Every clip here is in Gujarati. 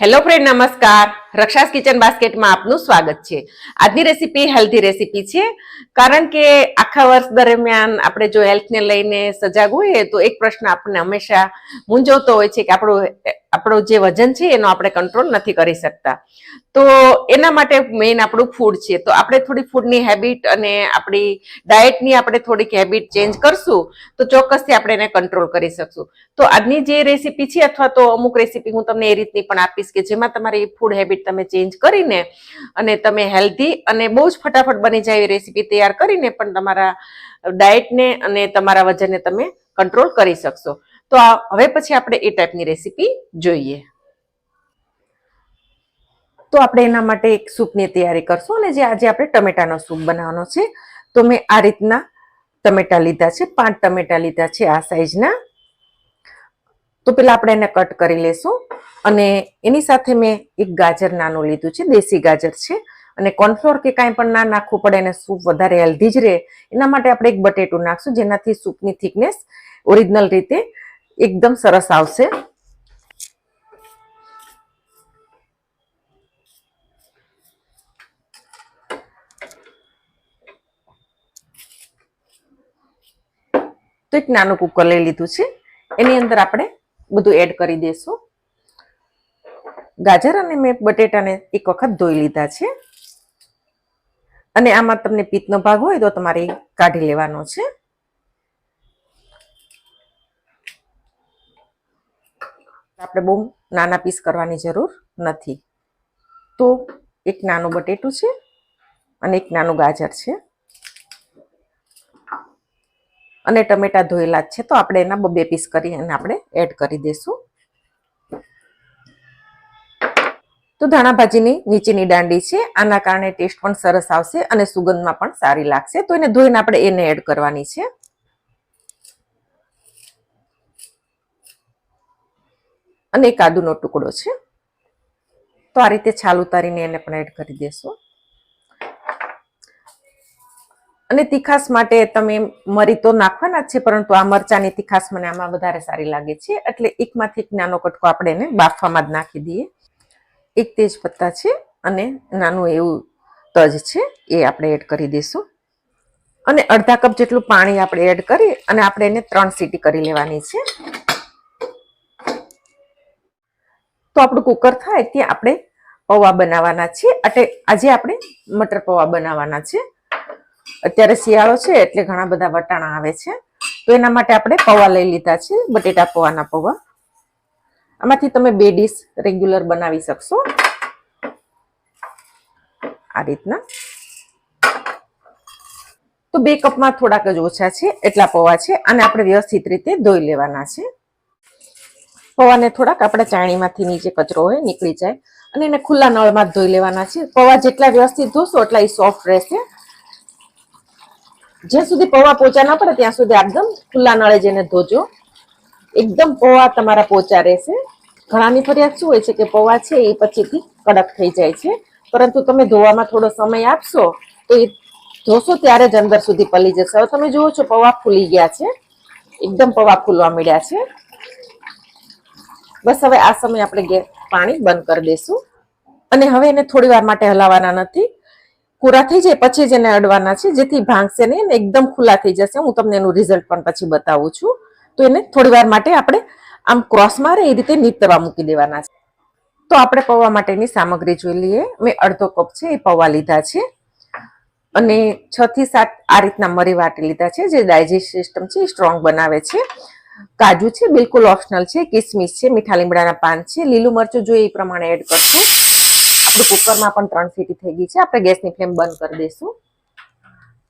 हॅलो फ्रेंड नमस्कार. રક્ષાસ કિચન બાસ્કેટમાં આપનું સ્વાગત છે. આજની રેસીપી હેલ્ધી રેસીપી છે. કારણ કે આખા વર્ષ દરમિયાન આપણે જો હેલ્થને લઈને સજાગ હોઈએ તો એક પ્રશ્ન આપણને હંમેશા મૂંઝવતો હોય છે કે આપણું આપણું જે વજન છે એનો આપણે કંટ્રોલ નથી કરી શકતા. તો એના માટે મેઇન આપણું ફૂડ છે. તો આપણે થોડી ફૂડની હેબિટ અને આપણી ડાયટની આપણે થોડીક હેબિટ ચેન્જ કરશું તો ચોક્કસથી આપણે એને કંટ્રોલ કરી શકશું. તો આજની જે રેસીપી છે અથવા તો અમુક રેસીપી હું તમને એ રીતની પણ આપીશ કે જેમાં તમારી ફૂડ હેબિટ તમે ચેન્જ કરીને અને તમે હેલ્ધી અને બહુ જ ફટાફટ બની જાય એવી રેસીપી તૈયાર કરીને પણ તમારા ડાયટને અને તમારા વજનને તમે કંટ્રોલ કરી શકશો. તો આ હવે પછી આપણે એ ટાઈપની રેસીપી જોઈએ. તો આપણે એના માટે એક સૂપની તૈયારી કરશું અને જે આજે આપણે ટમેટાનો સૂપ બનાવવાનો છે, તો મેં આ રીતના ટમેટા લીધા છે, પાંચ ટમેટા લીધા છે આ સાઈઝના તો પેલા આપણે એને કટ કરી લેશું અને એની સાથે મેં એક ગાજર નાનું લીધું છે, દેશી ગાજર છે. અને કોર્નફ્લોર કે કાંઈ પણ ના નાખવું પડે અને સૂપ વધારે હેલ્ધી જ રહે, એના માટે આપણે એક બટેટું નાખશું જેનાથી સૂપની થિકનેસ ઓરિજિનલ રીતે એકદમ સરસ આવશે. તો એક નાનું કુકર લઈ લીધું છે. એની અંદર આપણે બધું એડ કરી દેશું. ગાજર અને મેં બટેટાને એક વખત ધોઈ લીધા છે. અને આમાં તમને પિત્તનો ભાગ હોય તો તમારે કાઢી લેવાનો છે. આપણે બહુ નાના પીસ કરવાની જરૂર નથી. તો એક નાનું બટેટું છે અને એક નાનું ગાજર છે. અને ટમેટા ધોયેલા છે. તો આપણે એના બબે પીસ કરી અને આપણે એડ કરી દઈશું. તો ધાણા ભાજીની નીચેની દાંડી છે. આના કારણે ટેસ્ટ પણ સરસ આવશે અને સુગંધમાં પણ સારી લાગશે. તો એને ધોઈને આપણે એને એડ કરવાની છે. અને એક આદુનો ટુકડો છે. તો આ રીતે છાલ ઉતારીને એને પણ એડ કરી દેશું. અને તીખાસ માટે તમે મરી તો નાખવાના જ છે, પરંતુ આ મરચાની તીખાસ મને આમાં વધારે સારી લાગે છે. એટલે એકમાંથી એક નાનો કટકો આપણે એને બાફવામાં જ નાખી દઈએ. એક તેજપત્તા છે અને નાનું એવું તજ છે, એ આપણે એડ કરી દઈશું. અને અડધા કપ જેટલું પાણી આપણે એડ કરી અને આપણે એને ત્રણ સીટી કરી લેવાની છે. તો આપણું કુકર થાય ત્યાં આપણે પૌવા બનાવવાના છે એટલે આજે આપણે મટર પૌવા બનાવવાના છે. અત્યારે શિયાળો છે એટલે ઘણા બધા વટાણા આવે છે. તો એના માટે આપણે પૌવા લઈ લીધા છે, બટેટા પૌવાના પૌવા. આમાંથી તમે બે ડીશ રેગ્યુલર બનાવી શકશો. આ રીતના. તો બે કપમાં થોડાક જ ઓછા છે, એટલા પૌવા છે, અને આપણે વ્યવસ્થિત રીતે ધોઈ લેવાના છે. પૌવાને થોડાક આપણે ચાણીમાંથી નીચે કચરો હોય, નીકળી જાય. અને એને ખુલ્લા નળમાં ધોઈ લેવાના છે. પૌવા જેટલા વ્યવસ્થિત ધોશો, એટલા એ સોફ્ટ રહેશે. જ્યાં સુધી પૌવા પોચા ના પડે ત્યાં સુધી એકદમ ખુલ્લા નળે જઈને ધોજો. એકદમ પૌવા તમારા પોચા રહેશે. ઘણાની ફરિયાદ શું હોય છે કે પૌવા છે એ પછીથી કડક થઈ જાય છે. પરંતુ તમે ધોવામાં થોડો સમય આપશો તો એ ધોશો ત્યારે જ અંદર સુધી પલી જશે. હવે તમે જુઓ છો પૌવા ફૂલી ગયા છે. એકદમ પૌવા ફૂલવા મળ્યા છે. બસ હવે આ સમયે આપણે પાણી બંધ કરી દઈશું. અને હવે એને થોડી વાર માટે હલાવવાના નથી. પૂરા થઈ જાય, પછી જ એને અડવાના છે, જેથી ભાંગશે નહીં એકદમ ખુલ્લા થઈ જશે. હું તમને એનું રિઝલ્ટ પણ પછી બતાવું છું. તો એને થોડી માટે આપણે આમ ક્રોસ મારે એ રીતે નીતરવા મૂકી દેવાના છે. તો આપણે પૌવા માટેની સામગ્રી જોઈ લઈએ. મેં અડધો કપ છે, એ પૌવા લીધા છે. અને છ થી સાત આ રીતના મરી વાટી લીધા છે, જે ડાયજેસ્ટ સિસ્ટમ છે, એ સ્ટ્રોંગ બનાવે છે. કાજુ છે, બિલકુલ ઓપ્શનલ છે, કિસમિસ છે, મીઠા લીમડાના પાન છે, લીલું મરચું જોઈએ એ પ્રમાણે એડ કરશું. આપણું કુકરમાં પણ ત્રણ સીટી થઈ ગઈ છે. આપણે ગેસની ફ્લેમ બંધ કરી દઈશું.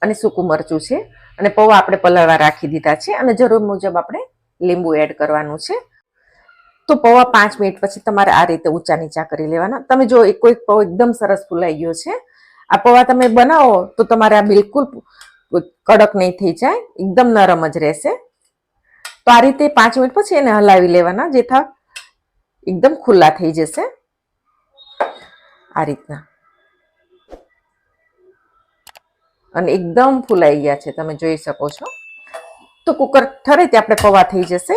અને સૂકું મરચું છે. અને પૌવા આપણે પલળવા રાખી દીધા છે. અને જરૂર મુજબ આપણે લીંબુ એડ કરવાનું છે. તો પૌવા પાંચ મિનિટ પછી તમારે આ રીતે ઊંચા નીચા કરી લેવાના. તમે જો એક કોઈક પૌવા એકદમ સરસ ફૂલાઈ ગયો છે. આ પૌવા તમે બનાવો તો તમારે આ બિલકુલ કડક નહીં થઈ જાય. એકદમ નરમ જ રહેશે. તો આ રીતે પાંચ મિનિટ પછી એને હલાવી લેવાના. જેથા એકદમ ખુલ્લા થઈ જશે. આ રીતના. અને એકદમ ફૂલાઈ ગયા છે, તમે જોઈ શકો છો. તો કુકર ઠરે તે આપણે પૌવા થઈ જશે.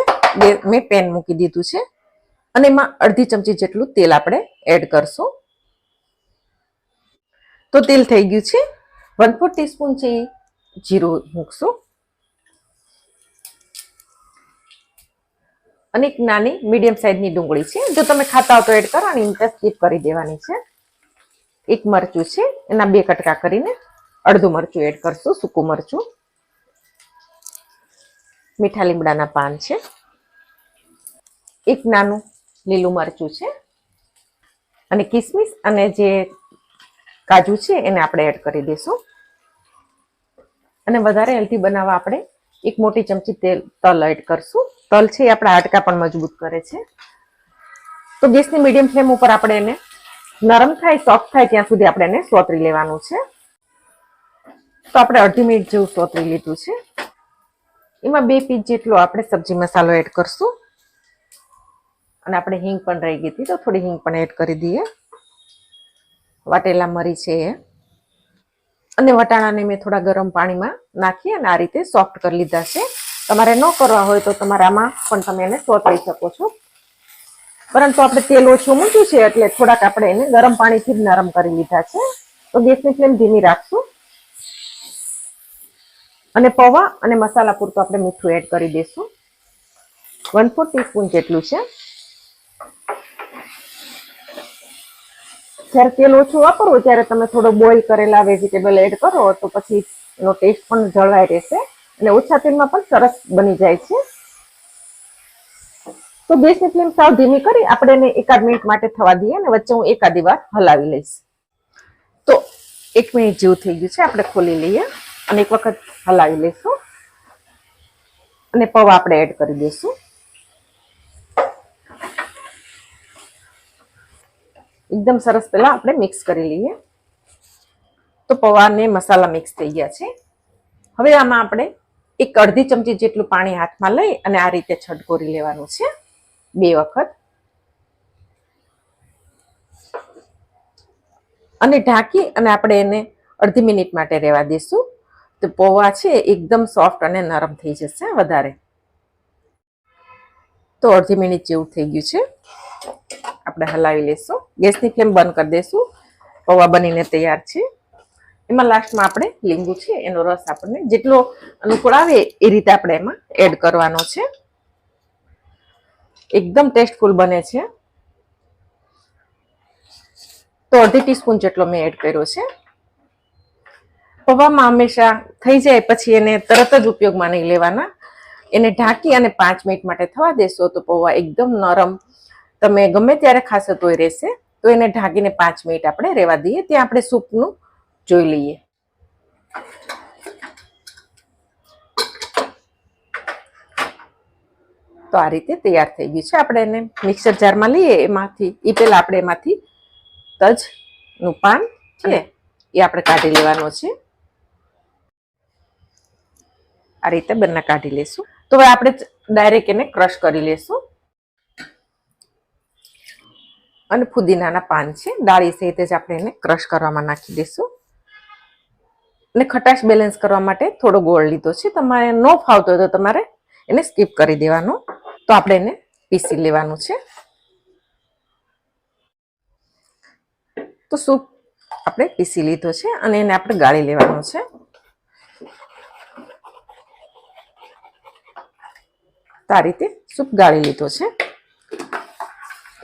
મેં પેન મૂકી દીધું છે. અને એમાં અડધી ચમચી જેટલું તેલ આપણે એડ કરશું. તો તેલ થઈ ગયું છે. વન ફોર ટીસ્પૂન છે જીરું મૂકશું. અને એક નાની મીડિયમ સાઇઝની ડુંગળી છે. જો તમે ખાતા હો તો એડ કરો અને સ્કીપ કરી દેવાની છે. એક મરચું છે, એના બે કટકા કરીને અડધું મરચું એડ કરશું, સૂકું મરચું. મીઠા લીમડાના પાન છે. એક નાનું લીલું મરચું છે. અને કિસમિસ અને જે કાજુ છે, એને આપણે એડ કરી દઈશું. અને વધારે હેલ્ધી બનાવવા આપણે એક મોટી ચમચી તેલ, તલ એડ કરશું. તલ છે એ આપણા હાડકા પણ મજબૂત કરે છે. તો ગેસની મીડિયમ ફ્લેમ ઉપર આપણે એને નરમ થાય સોફ્ટ થાય, ત્યાં સુધી આપણે એને સોતરી લેવાનું છે. તો આપણે અડધી મિનિટ જેવું સોતરી લીધું છે. એમાં બે પીસ જેટલો આપણે સબ્જી મસાલો એડ કરશું. અને આપણે હિંગ પણ રહી ગઈ હતી, તો થોડી હિંગ પણ એડ કરી દઈએ. વાટેલા મરી છે એ. અને વટાણાને મેં થોડા ગરમ પાણીમાં નાખી અને આ રીતે સોફ્ટ કરી લીધા છે. તમારે ન કરવા હોય તો તમારે આમાં પણ તમે એને સોતરી શકો છો. પરંતુ આપણે તેલ ઓછું મૂક્યું છે એટલે થોડાક આપણે એને ગરમ પાણીથી જ નરમ કરી લીધા છે. તો ગેસની ફ્લેમ ધીમી રાખશું. અને પૌવા અને મસાલા પૂરતું આપણે મીઠું એડ કરી દઈશું. વન ફોર ટીસ્પૂન જેટલું છે. જ્યારે તેલ ઓછું વાપરવું, ત્યારે તમે થોડો બોઇલ કરેલા વેજીટેબલ એડ કરો, તો પછી એનો ટેસ્ટ પણ જળવાઈ રહેશે. અને ઓછા તેલમાં પણ સરસ બની જાય છે. તો ગેસની ફ્લેમ સાવ ધીમી કરી આપણે એને એકાદ મિનિટ માટે થવા દઈએ અને વચ્ચે હું એકાદી વાર હલાવી લઈશ. તો એક મિનિટ જેવું થઈ ગયું છે, આપણે ખોલી લઈએ અને એક વખત હલાવી લઈશું. અને પૌવા આપણે એડ કરી દઈશું. એકદમ સરસ પહેલાં આપણે મિક્સ કરી લઈએ. તો પૌવાને મસાલા મિક્સ થઈ ગયા છે. હવે આમાં આપણે એક અડધી ચમચી જેટલું પાણી હાથમાં લઈ અને આ રીતે છટકોરી લેવાનું છે. બે વખત. અને ઢાંકી અને આપણે એને અડધી મિનિટ માટે રહેવા દઈશું તો પૌવા છે એકદમ સોફ્ટ અને નરમ થઈ જશે વધારે. તો અડધી મિનિટ જેવું થઈ ગયું છે. આપણે હલાવી લેશું. ગેસની ફ્લેમ બંધ કરી દઈશું પૌવા બનીને તૈયાર છે. એમાં લાસ્ટમાં આપણે લીંબુ છે, એનો રસ આપણને જેટલો અનુકૂળ આવે એ રીતે આપણે એમાં એડ કરવાનો છે. એકદમ ટેસ્ટફુલ બને છે. તો અડધી ટીસ્પૂન જેટલો મેં એડ કર્યો છે. પૌવામાં હંમેશા થઈ જાય પછી એને તરત જ ઉપયોગમાં નહીં લેવાના. એને ઢાંકી અને પાંચ મિનિટ માટે થવા દેશો તો પૌવા એકદમ નરમ, તમે ગમે ત્યારે ખાશો તોય રહેશે. તો એને ઢાંકીને પાંચ મિનિટ આપણે રહેવા દઈએ. ત્યાં આપણે સૂપનું જોઈ લઈએ. તો આ રીતે તૈયાર થઈ ગયું છે. આપણે એને મિક્સર જારમાં લઈએ, એમાંથી એ પહેલાં આપણે એમાંથી તજનું પાન છે, એ આપણે કાઢી લેવાનો છે. આ રીતે બંને કાઢી લેશું. તો હવે આપણે ડાયરેક્ટ એને ક્રશ કરી લેશું. અને ફુદીનાના પાન છે, ડાળી સહિત જ આપણે એને ક્રશ કરવામાં નાખી દઈશું અને ખટાશ બેલેન્સ કરવા માટે થોડો ગોળ લીધો છે. તમારે ન ફાવતો હોય તો તમારે એને સ્કીપ કરી દેવાનો. તો આપણે એને પીસી લેવાનું છે. તો સૂપ આપણે પીસી લીધો છે અને એને આપણે ગાળી લેવાનું છે. તો આ રીતે સૂપ ગાળી લીધો છે.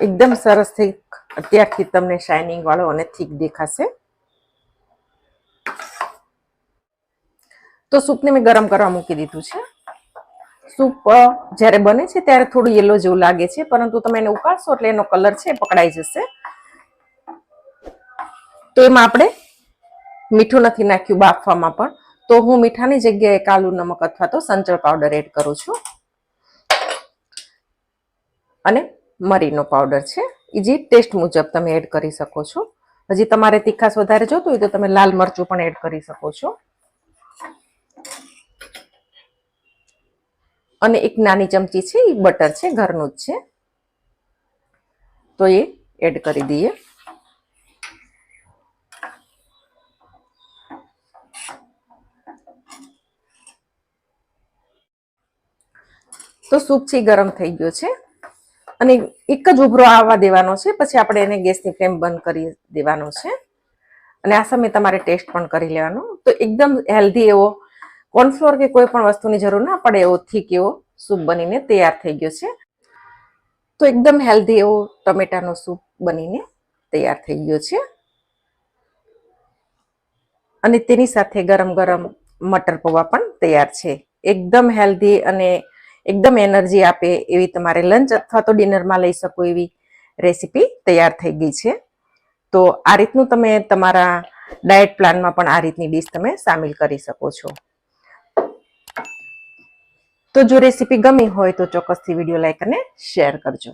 એકદમ સરસ થઈ, અત્યારથી તમને શાઇનિંગ વાળો અને થીક દેખાશે. તો સૂપને મેં ગરમ કરવા મૂકી દીધું છે. સૂપ જ્યારે બને છે ત્યારે થોડું યલો જેવું લાગે છે, પરંતુ તમે એને ઉકાળશો એટલે એનો કલર છે પકડાઈ જશે. તો એમાં આપણે મીઠું નથી નાખ્યું બાફવામાં પણ. તો હું મીઠાની જગ્યાએ કાલું નમક અથવા તો સંચળ પાવડર એડ કરું છું. અને મરીનો પાવડર છે. એ જે ટેસ્ટ મુજબ તમે એડ કરી શકો છો. હજી તમારે તીખાસ વધારે જોતું હોય તો તમે લાલ મરચું પણ એડ કરી શકો છો. અને એક નાની ચમચી છે એ બટર છે, ઘરનું જ છે. તો એ એડ કરી દઈએ. તો સૂપ છે ગરમ થઈ ગયો છે. અને એક જ ઉભરો આવવા દેવાનો છે, પછી આપણે એને ગેસની ફ્લેમ બંધ કરી દેવાનો છે. અને આ સમયે તમારે ટેસ્ટ પણ કરી લેવાનો. તો એકદમ હેલ્ધી એવો કોર્નફ્લોર કે કોઈ પણ વસ્તુની જરૂર ના પડે એવો થીક એવો સૂપ બનીને તૈયાર થઈ ગયો છે. તો એકદમ હેલ્ધી એવો ટમેટાનો સૂપ બનીને તૈયાર થઈ ગયો છે. અને તેની સાથે ગરમ ગરમ મટર પૌવા પણ તૈયાર છે. એકદમ હેલ્ધી અને એકદમ એનર્જી આપે એવી તમારે લંચ અથવા તો ડિનરમાં લઈ શકો એવી રેસીપી તૈયાર થઈ ગઈ છે. તો આ રીતનું તમે તમારા ડાયટ પ્લાનમાં પણ આ રીતની ડીશ તમે સામેલ કરી શકો છો. તો જો રેસીપી ગમી હોય તો ચોક્કસથી વીડિયો લાઈક અને શેર કરજો.